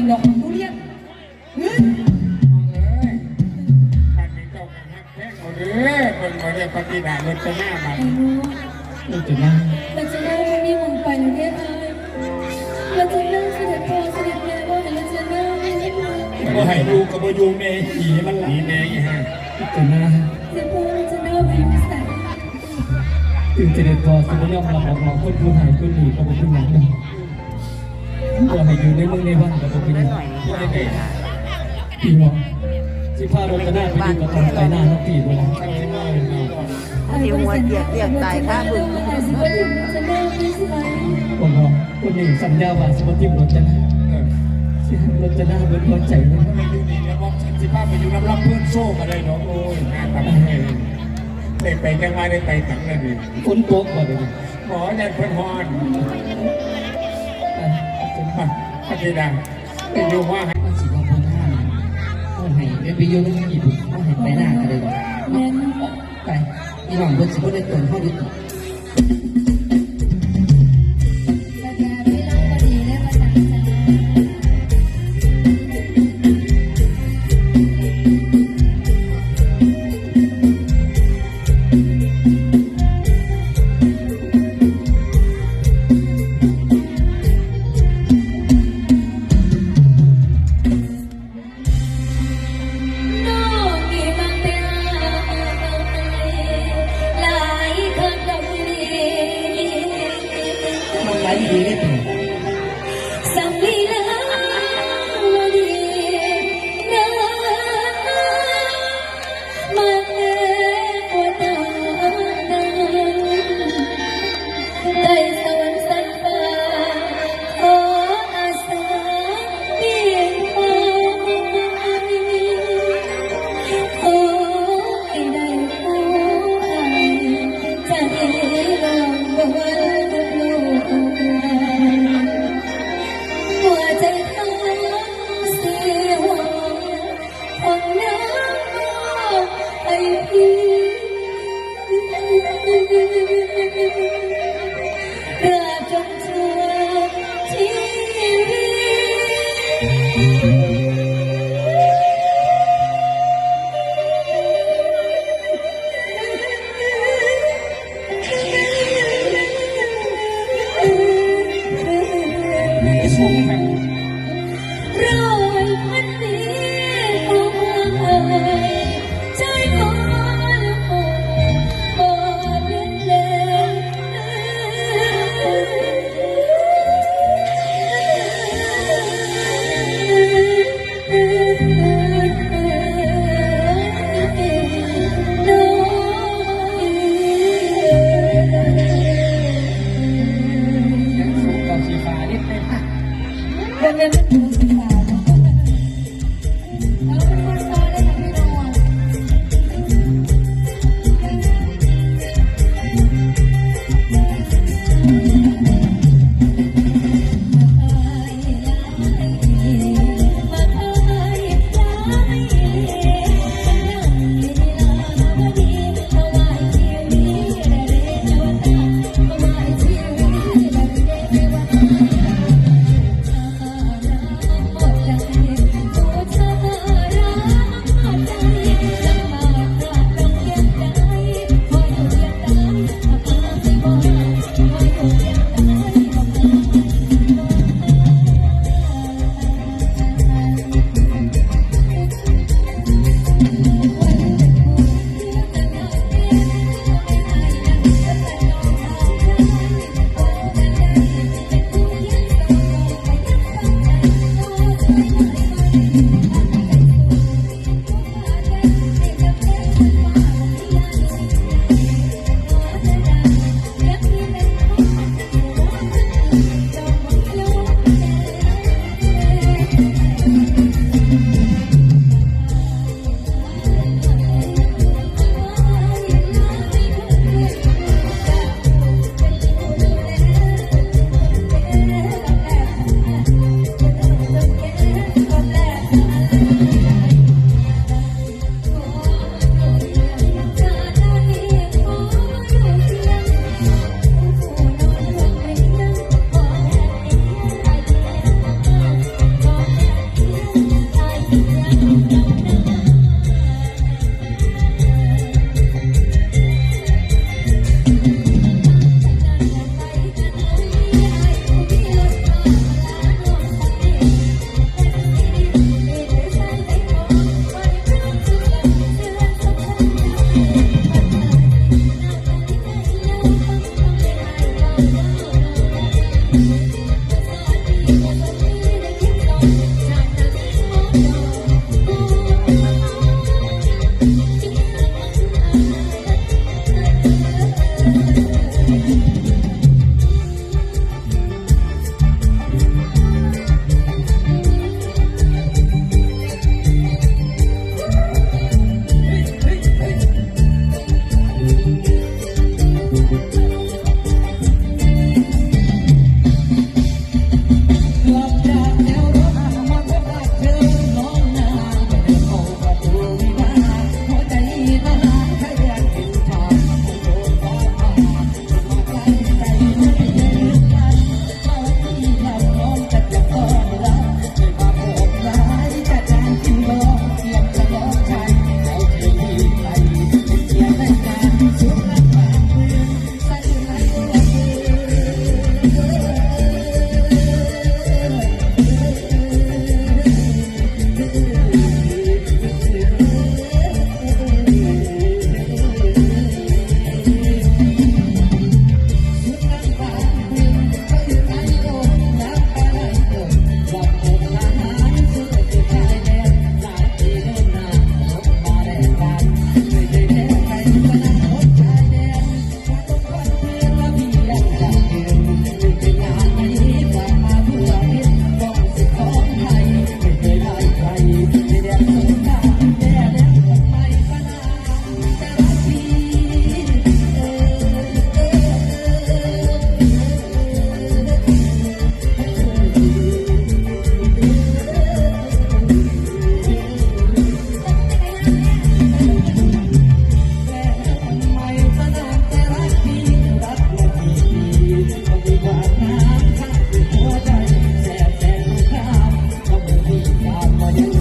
กินดอกทุเรียนเฮ้ยเลยปันนี้เจ้ากันฮักแท้งเอาเด้อเบิ่งมาเรียกปฏิดาเลิศหน้าบัดไอ้รู้ลูกจะนั่งเราจะนั่งไม่มีหมุนไปหรือไงเอ้ยเราจะนั่งเสด็จพ่อเสด็จแม่ว่าเราจะนั่งก็ให้ดูกับยู่ในผีมันหลีแม่อีห่าจะนั่งเสด็จพ่อเราจะนั่งไปยู่แสนถึงจะได้พอสิบยอมรับออกมาคนผู้หายคนหนีก็บอกเป็นหนั งดก็ให้อยู่ในเมือในบ้านก็บอกเป็นหนังก็ได้แก่พี่น้องสิพาเราจะได้ไปดูกับทางไปหน้าทักทีเวลาเดี๋ยวหัวเดียดเดียดตายข้าบึงแต่สิว่าอยู่จะนั่งไม่ใช่คนบอกคนหนึ่งสัญญาว่าสมติรถจะนั่งเออรถจะนั่งบนใจเลยถ้าไม่อยู่นี่แล้วบอกฉันสิพาไปอยู่น้ำรับเพื่อนโซ่มาได้เนาะโอ้ยงานทำให้ได้ไปจังมาได้ไปตังนั่นนี่ฝนตกบ่เลยหมอยันเพิ่นฮอน อาจารย์ไปอยู่ว่าให้ว่าสิว่าพ้นท่าก็ให้ไปโยู่ในญี่ปุ่นก็ให้ไปหน้ากันเลยแม่นไปอีหลังบนสิบคนได้เกินเข้าดีปร Bye.